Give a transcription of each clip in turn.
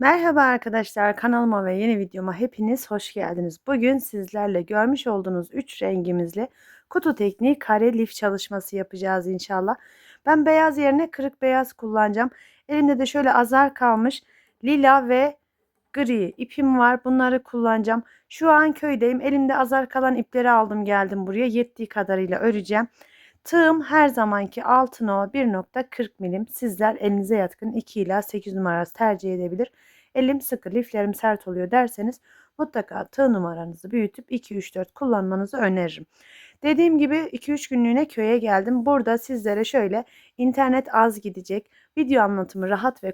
Merhaba arkadaşlar kanalıma ve yeni videoma hepiniz hoş geldiniz. Bugün sizlerle görmüş olduğunuz 3 rengimizle kutu tekniği kare lif çalışması yapacağız inşallah. Ben beyaz yerine kırık beyaz kullanacağım. Elimde de şöyle azar kalmış lila ve gri ipim var. Bunları kullanacağım. Şu an köydeyim. Elimde azar kalan ipleri aldım geldim buraya. Yettiği kadarıyla öreceğim. Tığım her zamanki altın o 1.40 milim. Sizler elinize yatkın 2 ila 8 numarası tercih edebilir. Elim sıkı, liflerim sert oluyor derseniz mutlaka tığ numaranızı büyütüp 2-3-4 kullanmanızı öneririm. Dediğim gibi 2-3 günlüğüne köye geldim. Burada sizlere şöyle internet az gidecek, video anlatımı rahat ve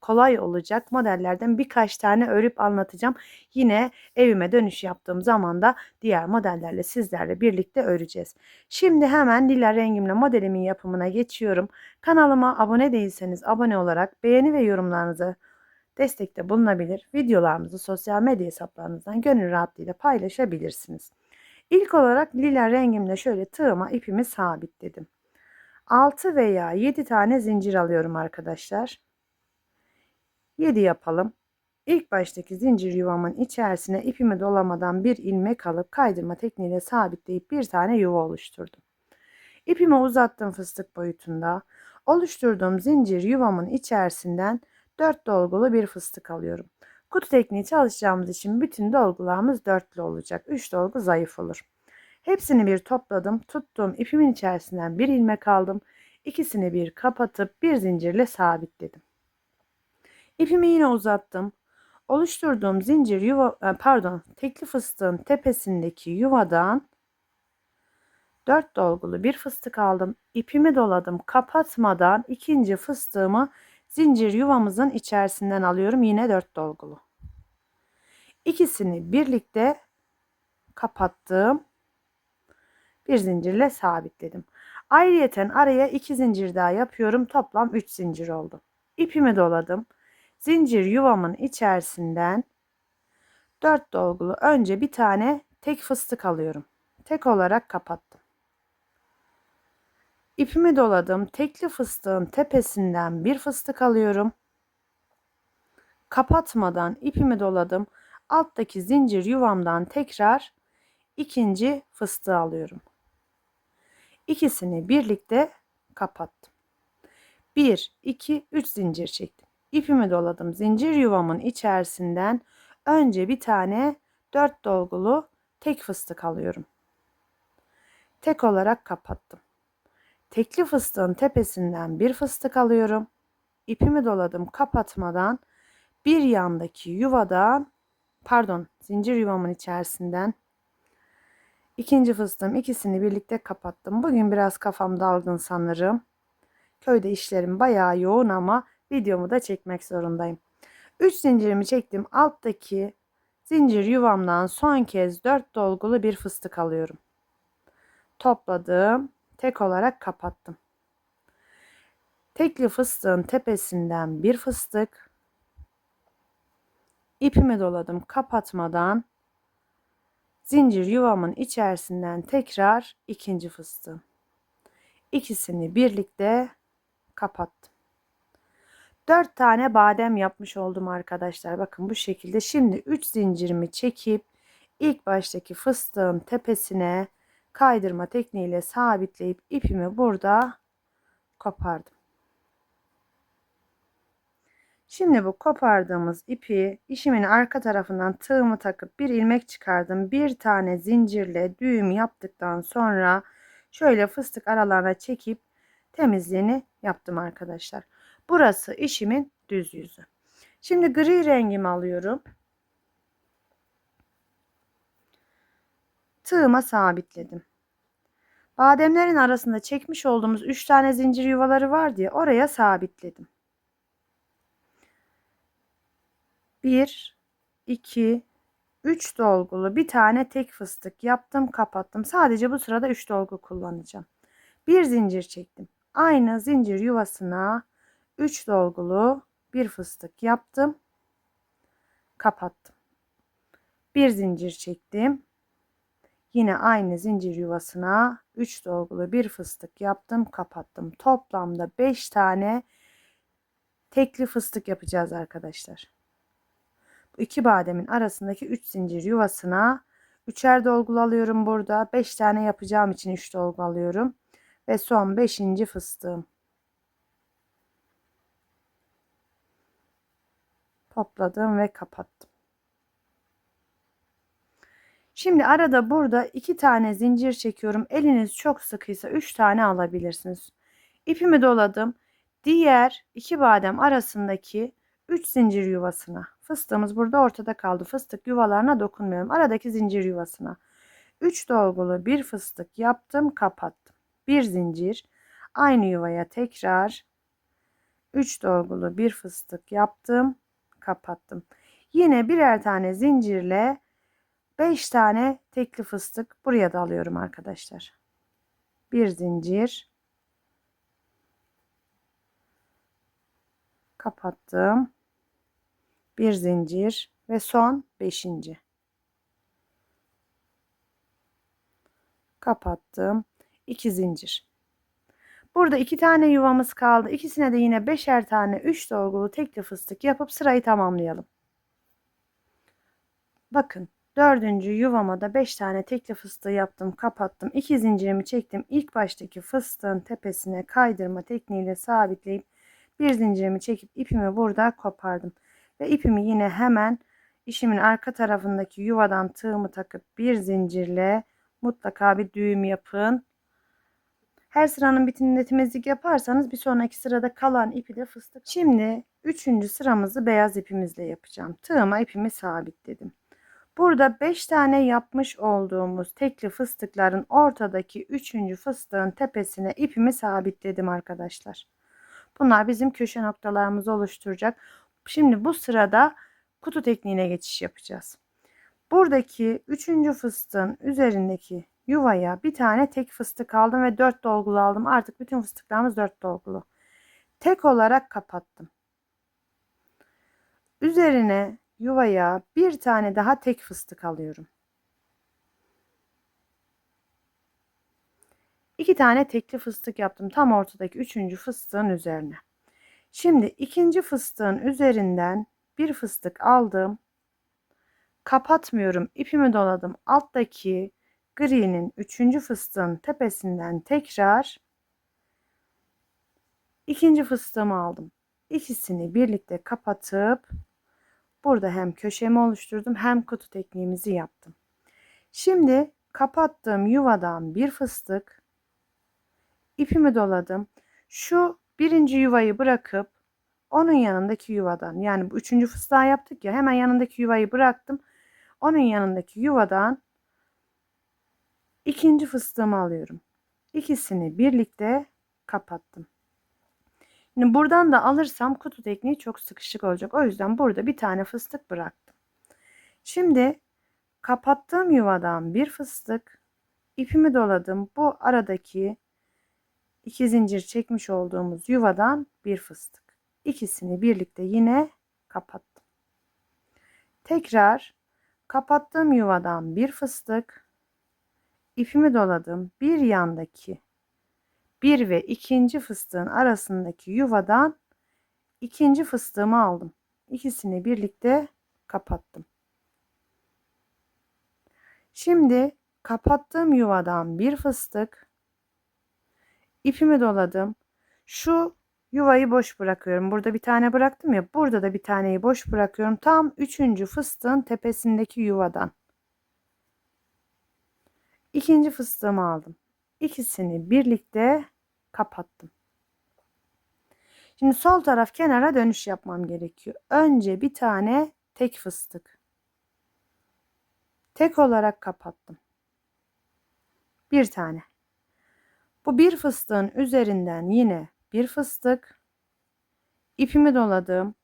kolay olacak modellerden birkaç tane örüp anlatacağım. Yine evime dönüş yaptığım zaman da diğer modellerle sizlerle birlikte öreceğiz. Şimdi hemen lila rengimle modelimin yapımına geçiyorum. Kanalıma abone değilseniz abone olarak beğeni ve yorumlarınızı destekte bulunabilir. Videolarımızı sosyal medya hesaplarınızdan gönül rahatlığıyla paylaşabilirsiniz. İlk olarak lila rengimle şöyle tığıma ipimi sabitledim. 6 veya 7 tane zincir alıyorum arkadaşlar. 7 yapalım. İlk baştaki zincir yuvamın içerisine ipimi dolamadan bir ilmek alıp kaydırma tekniğiyle sabitleyip bir tane yuva oluşturdum. İpimi uzattım fıstık boyutunda. Oluşturduğum zincir yuvamın içerisinden 4 dolgulu bir fıstık alıyorum. Kutu tekniği çalışacağımız için bütün dolgularımız dörtlü olacak. 3 dolgu zayıf olur. Hepsini bir topladım. Tuttuğum ipimin içerisinden bir ilmek aldım. İkisini bir kapatıp bir zincirle sabitledim. İpimi yine uzattım. Oluşturduğum zincir yuva e, pardon tekli fıstığın tepesindeki yuvadan 4 dolgulu bir fıstık aldım. İpimi doladım. Kapatmadan ikinci fıstığımı zincir yuvamızın içerisinden alıyorum. Yine 4 dolgulu. İkisini birlikte kapattım. Bir zincirle sabitledim. Ayrıyeten araya iki zincir daha yapıyorum. Toplam 3 zincir oldu. İpimi doladım. Zincir yuvamın içerisinden 4 dolgulu önce bir tane tek fıstık alıyorum. Tek olarak kapattım. İpimi doladım. Tekli fıstığın tepesinden bir fıstık alıyorum. Kapatmadan ipimi doladım. Alttaki zincir yuvamdan tekrar ikinci fıstığı alıyorum. İkisini birlikte kapattım. 1, 2, 3 zincir çektim. İpimi doladım. Zincir yuvamın içerisinden önce bir tane 4 dolgulu tek fıstık alıyorum. Tek olarak kapattım. Tekli fıstığın tepesinden bir fıstık alıyorum. İpimi doladım kapatmadan bir yandaki yuvadan pardon zincir yuvamın içerisinden ikinci fıstığım ikisini birlikte kapattım. Bugün biraz kafam dalgın sanırım. Köyde işlerim bayağı yoğun ama videomu da çekmek zorundayım. 3 zincirimi çektim. Alttaki zincir yuvamdan son kez 4 dolgulu bir fıstık alıyorum. Topladım tek olarak kapattım. Tekli fıstığın tepesinden bir fıstık ipimi doladım kapatmadan zincir yuvamın içerisinden tekrar ikinci fıstığım. İkisini birlikte kapattım. 4 tane badem yapmış oldum arkadaşlar. Bakın bu şekilde. Şimdi 3 zincirimi çekip ilk baştaki fıstığın tepesine kaydırma tekniğiyle sabitleyip ipimi burada kopardım. Şimdi bu kopardığımız ipi işimin arka tarafından tığımı takıp bir ilmek çıkardım. Bir tane zincirle düğüm yaptıktan sonra şöyle fıstık aralarına çekip temizliğini yaptım arkadaşlar. Burası işimin düz yüzü. Şimdi gri rengimi alıyorum. tığıma sabitledim. Bademlerin arasında çekmiş olduğumuz 3 tane zincir yuvaları var diye oraya sabitledim. 1 2 3 dolgulu bir tane tek fıstık yaptım, kapattım. Sadece bu sırada 3 dolgu kullanacağım. Bir zincir çektim. Aynı zincir yuvasına 3 dolgulu bir fıstık yaptım, kapattım. Bir zincir çektim. Yine aynı zincir yuvasına 3 dolgulu bir fıstık yaptım kapattım. Toplamda 5 tane tekli fıstık yapacağız arkadaşlar. iki bademin arasındaki 3 zincir yuvasına üçer dolgulu alıyorum burada. 5 tane yapacağım için 3 dolgu alıyorum. Ve son 5. fıstığım. Topladım ve kapattım. Şimdi arada burada iki tane zincir çekiyorum. Eliniz çok sıkıysa 3 tane alabilirsiniz. İpimi doladım. Diğer iki badem arasındaki 3 zincir yuvasına. Fıstığımız burada ortada kaldı. Fıstık yuvalarına dokunmuyorum. Aradaki zincir yuvasına. 3 dolgulu bir fıstık yaptım, kapattım. Bir zincir. Aynı yuvaya tekrar 3 dolgulu bir fıstık yaptım, kapattım. Yine birer tane zincirle 5 tane tekli fıstık buraya da alıyorum arkadaşlar. Bir zincir kapattım. Bir zincir ve son beşinci. Kapattım. 2 zincir. Burada iki tane yuvamız kaldı. İkisine de yine beşer tane 3 dolgulu tekli fıstık yapıp sırayı tamamlayalım. Bakın dördüncü yuvama da 5 tane tekli fıstığı yaptım kapattım. 2 zincirimi çektim. İlk baştaki fıstığın tepesine kaydırma tekniğiyle sabitleyip bir zincirimi çekip ipimi burada kopardım. Ve ipimi yine hemen işimin arka tarafındaki yuvadan tığımı takıp bir zincirle mutlaka bir düğüm yapın. Her sıranın bitiminde temizlik yaparsanız bir sonraki sırada kalan ipi de fıstık. Şimdi üçüncü sıramızı beyaz ipimizle yapacağım. Tığıma ipimi sabitledim. Burada 5 tane yapmış olduğumuz tekli fıstıkların ortadaki üçüncü fıstığın tepesine ipimi sabitledim arkadaşlar. Bunlar bizim köşe noktalarımızı oluşturacak. Şimdi bu sırada kutu tekniğine geçiş yapacağız. Buradaki üçüncü fıstığın üzerindeki yuvaya bir tane tek fıstık aldım ve 4 dolgulu aldım. Artık bütün fıstıklarımız 4 dolgulu. Tek olarak kapattım. Üzerine yuvaya bir tane daha tek fıstık alıyorum. İki tane tekli fıstık yaptım tam ortadaki üçüncü fıstığın üzerine. Şimdi ikinci fıstığın üzerinden bir fıstık aldım. Kapatmıyorum. ipimi doladım. Alttaki gri'nin üçüncü fıstığın tepesinden tekrar ikinci fıstığımı aldım. İkisini birlikte kapatıp burada hem köşemi oluşturdum hem kutu tekniğimizi yaptım. Şimdi kapattığım yuvadan bir fıstık ipimi doladım. Şu birinci yuvayı bırakıp onun yanındaki yuvadan yani bu üçüncü fıstığı yaptık ya hemen yanındaki yuvayı bıraktım. Onun yanındaki yuvadan ikinci fıstığımı alıyorum. İkisini birlikte kapattım. Şimdi buradan da alırsam kutu tekniği çok sıkışık olacak. O yüzden burada bir tane fıstık bıraktım. Şimdi kapattığım yuvadan bir fıstık ipimi doladım. Bu aradaki iki zincir çekmiş olduğumuz yuvadan bir fıstık. İkisini birlikte yine kapattım. Tekrar kapattığım yuvadan bir fıstık ipimi doladım. Bir yandaki bir ve ikinci fıstığın arasındaki yuvadan ikinci fıstığımı aldım. İkisini birlikte kapattım. Şimdi kapattığım yuvadan bir fıstık ipimi doladım. Şu yuvayı boş bırakıyorum. Burada bir tane bıraktım ya. Burada da bir taneyi boş bırakıyorum. Tam üçüncü fıstığın tepesindeki yuvadan. İkinci fıstığımı aldım. İkisini birlikte kapattım. Şimdi sol taraf kenara dönüş yapmam gerekiyor. Önce bir tane tek fıstık. Tek olarak kapattım. Bir tane. Bu bir fıstığın üzerinden yine bir fıstık. ipimi doladım.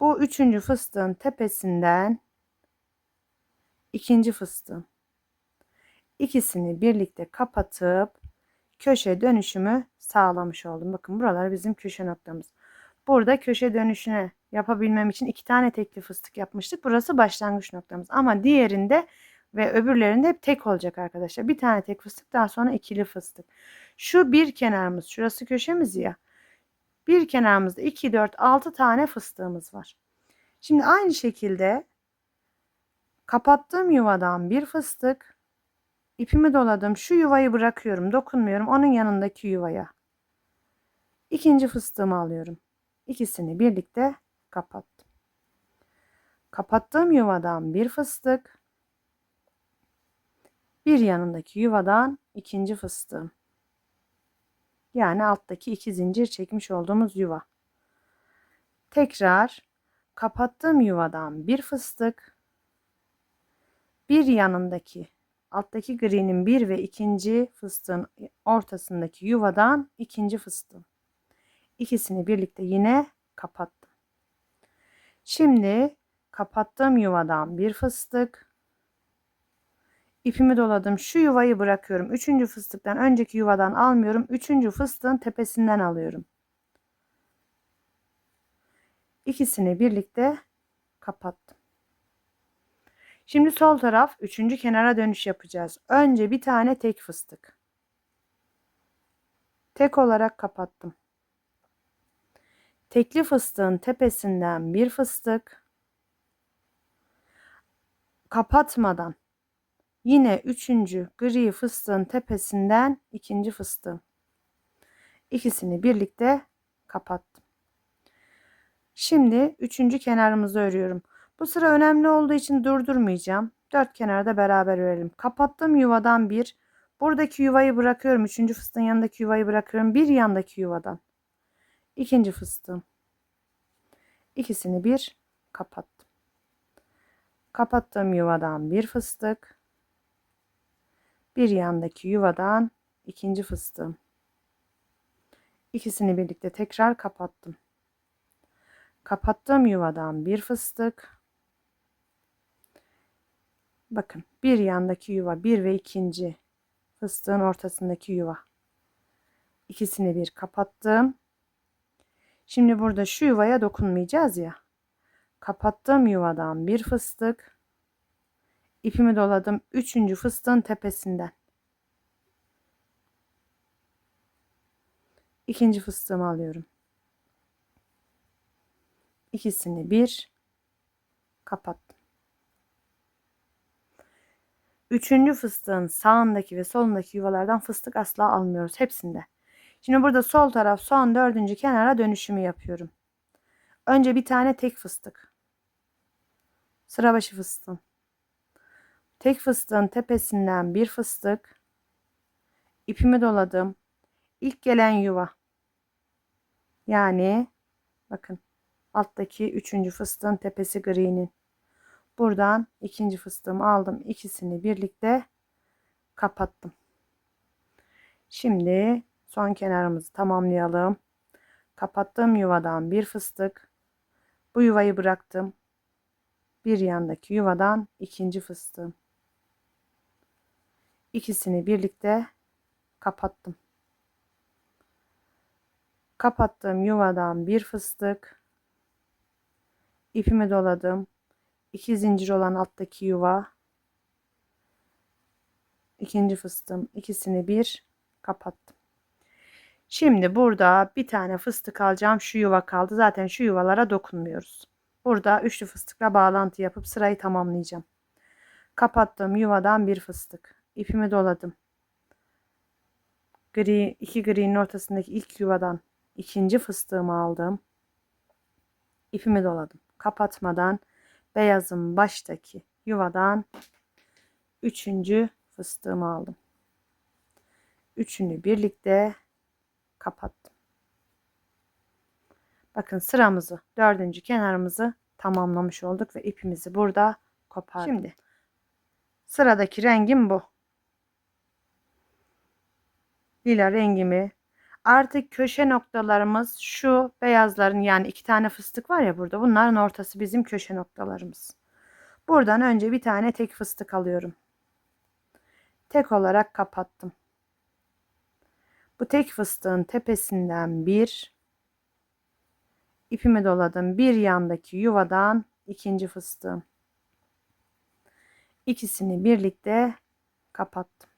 Bu üçüncü fıstığın tepesinden ikinci fıstığım. İkisini birlikte kapatıp köşe dönüşümü sağlamış oldum. Bakın buralar bizim köşe noktamız. Burada köşe dönüşüne yapabilmem için iki tane tekli fıstık yapmıştık. Burası başlangıç noktamız. Ama diğerinde ve öbürlerinde hep tek olacak arkadaşlar. Bir tane tek fıstık daha sonra ikili fıstık. Şu bir kenarımız şurası köşemiz ya. Bir kenarımızda 2, 4, 6 tane fıstığımız var. Şimdi aynı şekilde kapattığım yuvadan bir fıstık ipimi doladım. Şu yuvayı bırakıyorum. Dokunmuyorum. Onun yanındaki yuvaya. İkinci fıstığımı alıyorum. İkisini birlikte kapattım. Kapattığım yuvadan bir fıstık. Bir yanındaki yuvadan ikinci fıstığım. Yani alttaki iki zincir çekmiş olduğumuz yuva. Tekrar kapattığım yuvadan bir fıstık. Bir yanındaki alttaki gri'nin bir ve ikinci fıstığın ortasındaki yuvadan ikinci fıstığım. İkisini birlikte yine kapattım. Şimdi kapattığım yuvadan bir fıstık. İpimi doladım. Şu yuvayı bırakıyorum. Üçüncü fıstıktan önceki yuvadan almıyorum. Üçüncü fıstığın tepesinden alıyorum. İkisini birlikte kapattım. Şimdi sol taraf üçüncü kenara dönüş yapacağız. Önce bir tane tek fıstık. Tek olarak kapattım. Tekli fıstığın tepesinden bir fıstık. Kapatmadan yine üçüncü gri fıstığın tepesinden ikinci fıstığım. İkisini birlikte kapattım. Şimdi üçüncü kenarımızı örüyorum. Bu sıra önemli olduğu için durdurmayacağım. Dört kenarda beraber örelim. Kapattığım yuvadan bir. Buradaki yuvayı bırakıyorum. Üçüncü fıstığın yanındaki yuvayı bırakıyorum. Bir yandaki yuvadan. İkinci fıstığım. İkisini bir kapattım. Kapattığım yuvadan bir fıstık. Bir yandaki yuvadan ikinci fıstığım. İkisini birlikte tekrar kapattım. Kapattığım yuvadan bir fıstık. Bakın bir yandaki yuva bir ve ikinci fıstığın ortasındaki yuva. İkisini bir kapattım. Şimdi burada şu yuvaya dokunmayacağız ya. Kapattığım yuvadan bir fıstık. İpimi doladım. Üçüncü fıstığın tepesinden. İkinci fıstığımı alıyorum. İkisini bir kapattım. Üçüncü fıstığın sağındaki ve solundaki yuvalardan fıstık asla almıyoruz. Hepsinde. Şimdi burada sol taraf son dördüncü kenara dönüşümü yapıyorum. Önce bir tane tek fıstık. Sıra başı fıstığım. Tek fıstığın tepesinden bir fıstık. İpimi doladım. İlk gelen yuva. Yani bakın alttaki üçüncü fıstığın tepesi gri'nin. Buradan ikinci fıstığımı aldım. İkisini birlikte kapattım. Şimdi son kenarımızı tamamlayalım. Kapattığım yuvadan bir fıstık. Bu yuvayı bıraktım. Bir yandaki yuvadan ikinci fıstığım. İkisini birlikte kapattım. Kapattığım yuvadan bir fıstık. İpimi doladım. İki zincir olan alttaki yuva. ikinci fıstığım. ikisini bir kapattım. Şimdi burada bir tane fıstık alacağım. Şu yuva kaldı. Zaten şu yuvalara dokunmuyoruz. Burada üçlü fıstıkla bağlantı yapıp sırayı tamamlayacağım. Kapattığım yuvadan bir fıstık. İpimi doladım. Gri, iki gri'nin ortasındaki ilk yuvadan ikinci fıstığımı aldım. İpimi doladım. Kapatmadan beyazın baştaki yuvadan üçüncü fıstığımı aldım. Üçünü birlikte kapattım. Bakın sıramızı dördüncü kenarımızı tamamlamış olduk ve ipimizi burada kopardım. Şimdi sıradaki rengim bu. Lila rengimi artık köşe noktalarımız şu beyazların yani iki tane fıstık var ya burada bunların ortası bizim köşe noktalarımız. Buradan önce bir tane tek fıstık alıyorum. Tek olarak kapattım. Bu tek fıstığın tepesinden bir ipimi doladım. Bir yandaki yuvadan ikinci fıstığım. İkisini birlikte kapattım.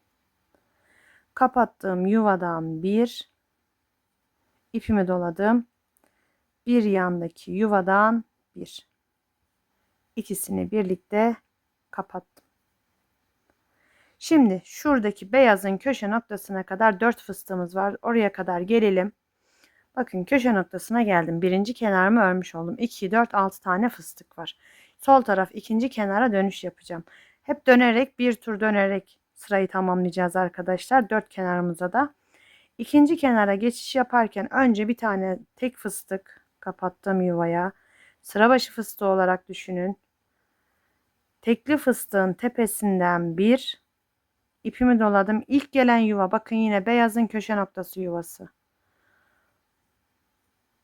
Kapattığım yuvadan bir ipimi doladım. Bir yandaki yuvadan bir. İkisini birlikte kapattım. Şimdi şuradaki beyazın köşe noktasına kadar 4 fıstığımız var. Oraya kadar gelelim. Bakın köşe noktasına geldim. Birinci kenarımı örmüş oldum. 2, 4, 6 tane fıstık var. Sol taraf ikinci kenara dönüş yapacağım. Hep dönerek bir tur dönerek sırayı tamamlayacağız arkadaşlar. Dört kenarımıza da. İkinci kenara geçiş yaparken önce bir tane tek fıstık kapattım yuvaya. Sıra başı fıstığı olarak düşünün. Tekli fıstığın tepesinden bir ipimi doladım. İlk gelen yuva bakın yine beyazın köşe noktası yuvası.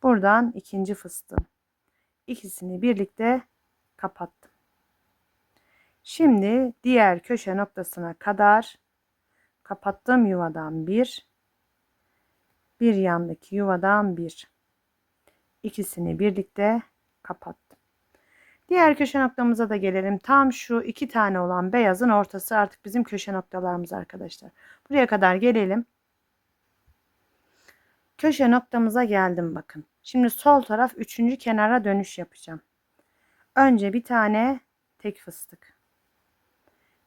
Buradan ikinci fıstığım. İkisini birlikte kapattım. Şimdi diğer köşe noktasına kadar kapattığım yuvadan bir, bir yandaki yuvadan bir. İkisini birlikte kapattım. Diğer köşe noktamıza da gelelim. Tam şu iki tane olan beyazın ortası artık bizim köşe noktalarımız arkadaşlar. Buraya kadar gelelim. Köşe noktamıza geldim bakın. Şimdi sol taraf üçüncü kenara dönüş yapacağım. Önce bir tane tek fıstık.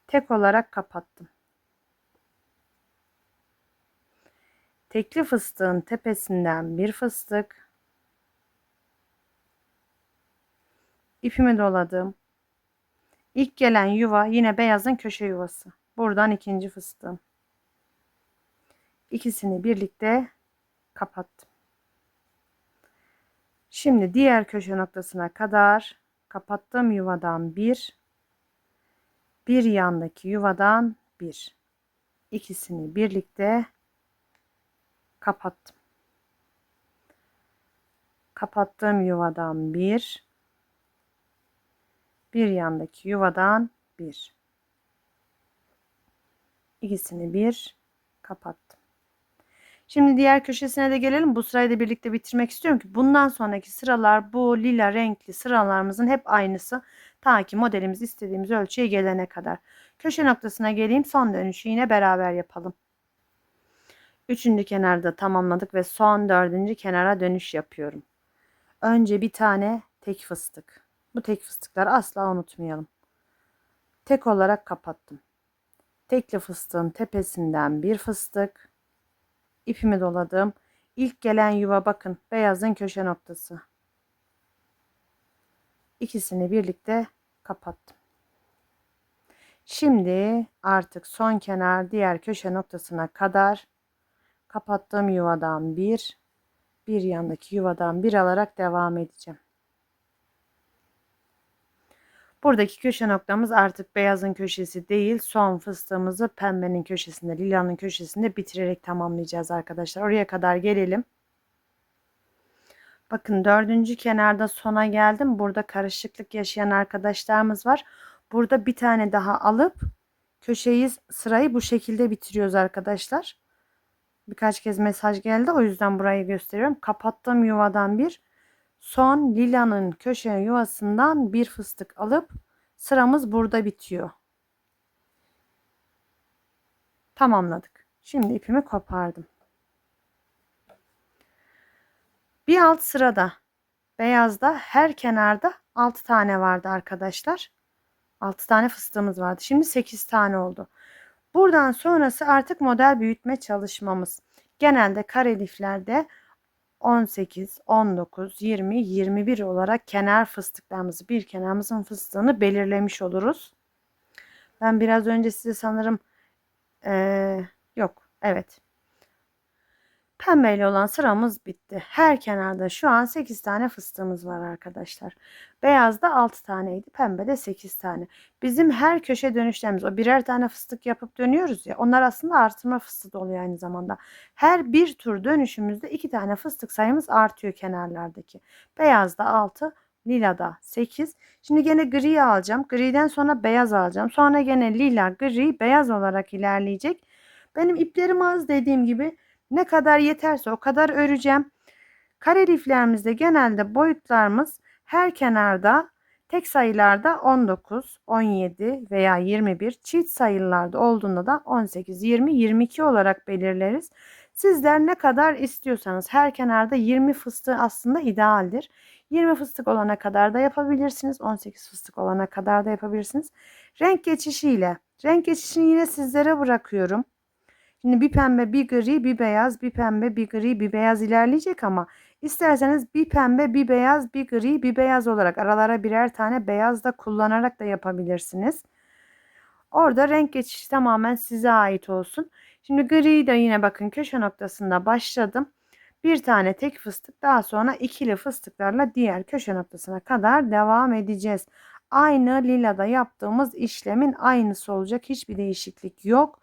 Tek olarak kapattım. Tekli fıstığın tepesinden bir fıstık. İpimi doladım. İlk gelen yuva yine beyazın köşe yuvası. Buradan ikinci fıstığım. İkisini birlikte kapattım. Şimdi diğer köşe noktasına kadar kapattığım yuvadan bir, bir yandaki yuvadan bir. İkisini birlikte kapattım. Kapattığım yuvadan bir, bir yandaki yuvadan bir. İkisini bir kapattım. Şimdi diğer köşesine de gelelim. Bu sırayı da birlikte bitirmek istiyorum ki bundan sonraki sıralar bu lila renkli sıralarımızın hep aynısı. Ta ki modelimiz istediğimiz ölçüye gelene kadar. Köşe noktasına geleyim. Son dönüşü yine beraber yapalım. Üçüncü kenarda tamamladık ve son dördüncü kenara dönüş yapıyorum. Önce bir tane tek fıstık. Bu tek fıstıkları asla unutmayalım. Tek olarak kapattım. Tekli fıstığın tepesinden bir fıstık ipimi doladım. İlk gelen yuva bakın beyazın köşe noktası. İkisini birlikte kapattım. Şimdi artık son kenar diğer köşe noktasına kadar kapattığım yuvadan bir, bir yandaki yuvadan bir alarak devam edeceğim. Buradaki köşe noktamız artık beyazın köşesi değil. Son fıstığımızı pembenin köşesinde, lilanın köşesinde bitirerek tamamlayacağız arkadaşlar. Oraya kadar gelelim. Bakın dördüncü kenarda sona geldim. Burada karışıklık yaşayan arkadaşlarımız var. Burada bir tane daha alıp köşeyi sırayı bu şekilde bitiriyoruz arkadaşlar. Birkaç kez mesaj geldi. O yüzden burayı gösteriyorum. Kapattığım yuvadan bir son lilanın köşe yuvasından bir fıstık alıp sıramız burada bitiyor. Tamamladık. Şimdi ipimi kopardım. Bir alt sırada beyazda her kenarda 6 tane vardı arkadaşlar. 6 tane fıstığımız vardı. Şimdi 8 tane oldu. Buradan sonrası artık model büyütme çalışmamız. Genelde kare liflerde 18, 19, 20, 21 olarak kenar fıstıklarımızı bir kenarımızın fıstığını belirlemiş oluruz. Ben biraz önce size sanırım ee, yok evet Pembeyle olan sıramız bitti. Her kenarda şu an 8 tane fıstığımız var arkadaşlar. Beyazda 6 taneydi. Pembede 8 tane. Bizim her köşe dönüşlerimiz o birer tane fıstık yapıp dönüyoruz ya. Onlar aslında artırma fıstığı oluyor aynı zamanda. Her bir tur dönüşümüzde 2 tane fıstık sayımız artıyor kenarlardaki. Beyazda 6, lilada 8. Şimdi gene gri alacağım. Griden sonra beyaz alacağım. Sonra gene lila, gri, beyaz olarak ilerleyecek. Benim iplerim az dediğim gibi ne kadar yeterse o kadar öreceğim. Kare liflerimizde genelde boyutlarımız her kenarda tek sayılarda 19, 17 veya 21, çift sayılarda olduğunda da 18, 20, 22 olarak belirleriz. Sizler ne kadar istiyorsanız her kenarda 20 fıstığı aslında idealdir. 20 fıstık olana kadar da yapabilirsiniz. 18 fıstık olana kadar da yapabilirsiniz. Renk geçişiyle. Renk geçişini yine sizlere bırakıyorum. Şimdi bir pembe, bir gri, bir beyaz, bir pembe, bir gri, bir beyaz ilerleyecek ama isterseniz bir pembe, bir beyaz, bir gri, bir beyaz olarak aralara birer tane beyaz da kullanarak da yapabilirsiniz. Orada renk geçişi tamamen size ait olsun. Şimdi gri de yine bakın köşe noktasında başladım. Bir tane tek fıstık daha sonra ikili fıstıklarla diğer köşe noktasına kadar devam edeceğiz. Aynı lilada yaptığımız işlemin aynısı olacak. Hiçbir değişiklik yok.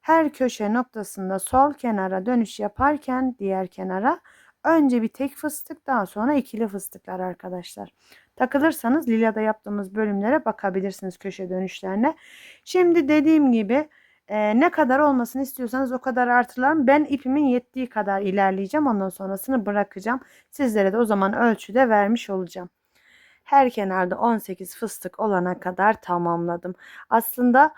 Her köşe noktasında sol kenara dönüş yaparken diğer kenara önce bir tek fıstık daha sonra ikili fıstıklar arkadaşlar. Takılırsanız lilada yaptığımız bölümlere bakabilirsiniz köşe dönüşlerine. Şimdi dediğim gibi e, ne kadar olmasını istiyorsanız o kadar artırırım. Ben ipimin yettiği kadar ilerleyeceğim. Ondan sonrasını bırakacağım. Sizlere de o zaman ölçüde vermiş olacağım. Her kenarda 18 fıstık olana kadar tamamladım. Aslında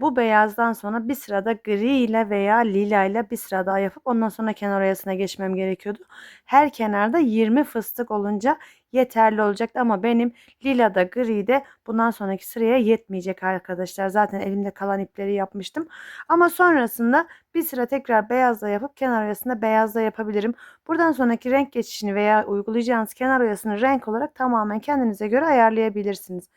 bu beyazdan sonra bir sırada gri ile veya lila ile bir sıra daha yapıp ondan sonra kenar oyasına geçmem gerekiyordu. Her kenarda 20 fıstık olunca yeterli olacaktı ama benim lila da gri de bundan sonraki sıraya yetmeyecek arkadaşlar. Zaten elimde kalan ipleri yapmıştım. Ama sonrasında bir sıra tekrar beyazla yapıp kenar oyasında beyazla yapabilirim. Buradan sonraki renk geçişini veya uygulayacağınız kenar oyasını renk olarak tamamen kendinize göre ayarlayabilirsiniz.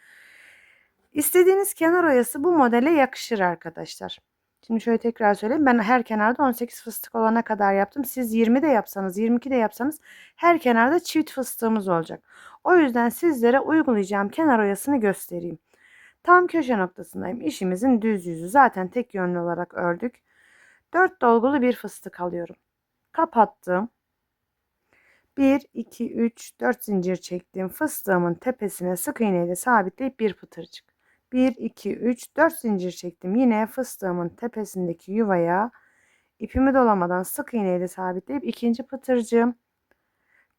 İstediğiniz kenar oyası bu modele yakışır arkadaşlar. Şimdi şöyle tekrar söyleyeyim. Ben her kenarda 18 fıstık olana kadar yaptım. Siz 20 de yapsanız, 22 de yapsanız her kenarda çift fıstığımız olacak. O yüzden sizlere uygulayacağım kenar oyasını göstereyim. Tam köşe noktasındayım. İşimizin düz yüzü. Zaten tek yönlü olarak ördük. 4 dolgulu bir fıstık alıyorum. Kapattım. 1, 2, 3, 4 zincir çektim. Fıstığımın tepesine sık iğneyle sabitleyip bir pıtırcık. 1, 2, 3, 4 zincir çektim. Yine fıstığımın tepesindeki yuvaya ipimi dolamadan sık iğneyle sabitleyip ikinci pıtırcığım.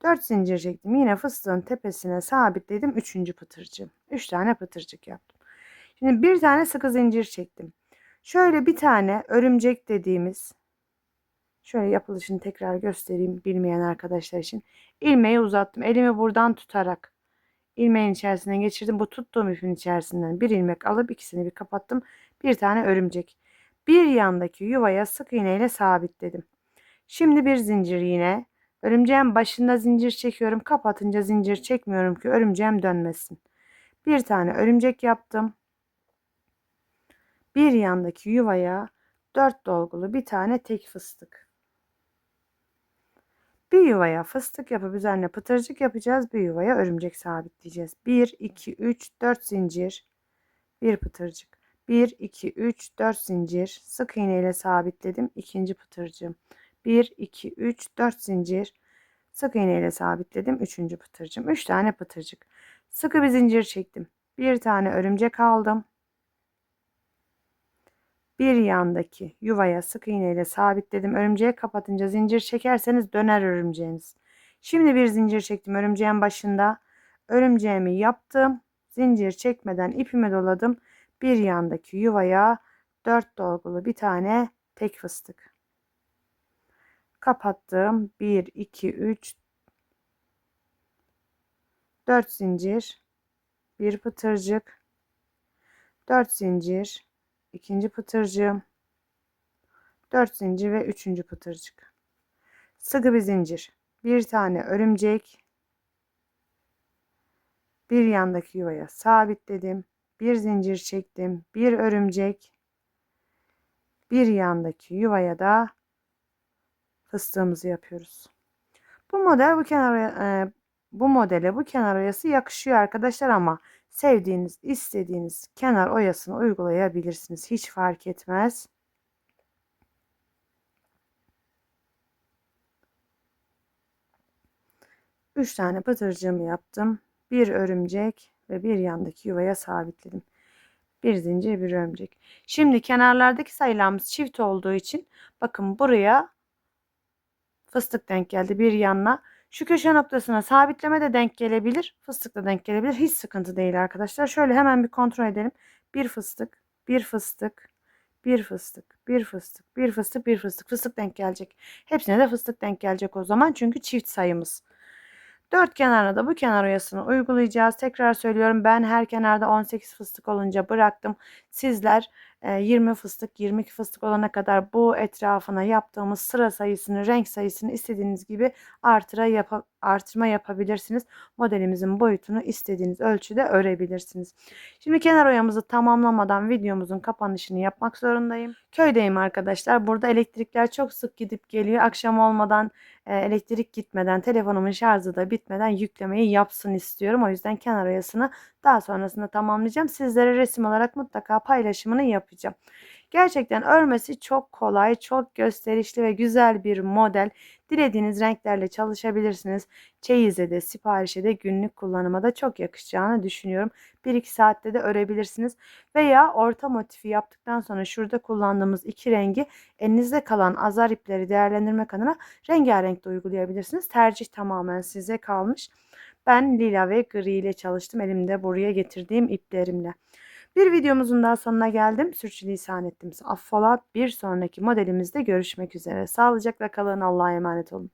4 zincir çektim. Yine fıstığın tepesine sabitledim. Üçüncü pıtırcığım. 3 tane pıtırcık yaptım. Şimdi bir tane sıkı zincir çektim. Şöyle bir tane örümcek dediğimiz şöyle yapılışını tekrar göstereyim bilmeyen arkadaşlar için. ilmeği uzattım. Elimi buradan tutarak ilmeğin içerisine geçirdim. Bu tuttuğum ipin içerisinden bir ilmek alıp ikisini bir kapattım. Bir tane örümcek. Bir yandaki yuvaya sık iğne ile sabitledim. Şimdi bir zincir yine. Örümceğin başında zincir çekiyorum. Kapatınca zincir çekmiyorum ki örümceğim dönmesin. Bir tane örümcek yaptım. Bir yandaki yuvaya dört dolgulu bir tane tek fıstık. Bir yuvaya fıstık yapıp üzerine pıtırcık yapacağız. Bir yuvaya örümcek sabitleyeceğiz. 1, 2, 3, 4 zincir. Bir pıtırcık. 1, 2, 3, 4 zincir. Sık iğne ile sabitledim. İkinci pıtırcığım. 1, 2, 3, 4 zincir. Sık iğne ile sabitledim. Üçüncü pıtırcığım. 3 tane pıtırcık. Sıkı bir zincir çektim. Bir tane örümcek aldım bir yandaki yuvaya sık iğne ile sabitledim. Örümceği kapatınca zincir çekerseniz döner örümceğiniz. Şimdi bir zincir çektim örümceğin başında. Örümceğimi yaptım. Zincir çekmeden ipimi doladım. Bir yandaki yuvaya 4 dolgulu bir tane tek fıstık. Kapattım. 1 2 3 4 zincir. Bir pıtırcık. 4 zincir ikinci pıtırcığım, 4 zincir ve üçüncü pıtırcık. Sıkı bir zincir, bir tane örümcek, bir yandaki yuvaya sabitledim, bir zincir çektim, bir örümcek, bir yandaki yuvaya da fıstığımızı yapıyoruz. Bu model bu kenara e, bu modele bu kenar oyası yakışıyor arkadaşlar ama sevdiğiniz, istediğiniz kenar oyasını uygulayabilirsiniz. Hiç fark etmez. Üç tane pıtırcığımı yaptım. Bir örümcek ve bir yandaki yuvaya sabitledim. Bir zincir bir örümcek. Şimdi kenarlardaki sayılarımız çift olduğu için bakın buraya fıstık denk geldi bir yanına. Şu köşe noktasına sabitleme de denk gelebilir. Fıstık da denk gelebilir. Hiç sıkıntı değil arkadaşlar. Şöyle hemen bir kontrol edelim. Bir fıstık, bir fıstık, bir fıstık, bir fıstık, bir fıstık, bir fıstık. Fıstık denk gelecek. Hepsine de fıstık denk gelecek o zaman çünkü çift sayımız. Dört kenarına da bu kenar oyasını uygulayacağız. Tekrar söylüyorum ben her kenarda 18 fıstık olunca bıraktım. Sizler 20 fıstık 22 fıstık olana kadar bu etrafına yaptığımız sıra sayısını renk sayısını istediğiniz gibi artıra yap artırma yapabilirsiniz. Modelimizin boyutunu istediğiniz ölçüde örebilirsiniz. Şimdi kenar oyamızı tamamlamadan videomuzun kapanışını yapmak zorundayım. Köydeyim arkadaşlar. Burada elektrikler çok sık gidip geliyor. Akşam olmadan elektrik gitmeden telefonumun şarjı da bitmeden yüklemeyi yapsın istiyorum. O yüzden kenar oyasını daha sonrasında tamamlayacağım. Sizlere resim olarak mutlaka paylaşımını yapacağım. Gerçekten örmesi çok kolay, çok gösterişli ve güzel bir model. Dilediğiniz renklerle çalışabilirsiniz. Çeyize de, siparişe de, günlük kullanıma da çok yakışacağını düşünüyorum. 1-2 saatte de örebilirsiniz. Veya orta motifi yaptıktan sonra şurada kullandığımız iki rengi elinizde kalan azar ipleri değerlendirmek adına rengarenk de uygulayabilirsiniz. Tercih tamamen size kalmış. Ben lila ve gri ile çalıştım. Elimde buraya getirdiğim iplerimle. Bir videomuzun daha sonuna geldim. Sürçülisan ettim. Affola. Bir sonraki modelimizde görüşmek üzere. Sağlıcakla kalın. Allah'a emanet olun.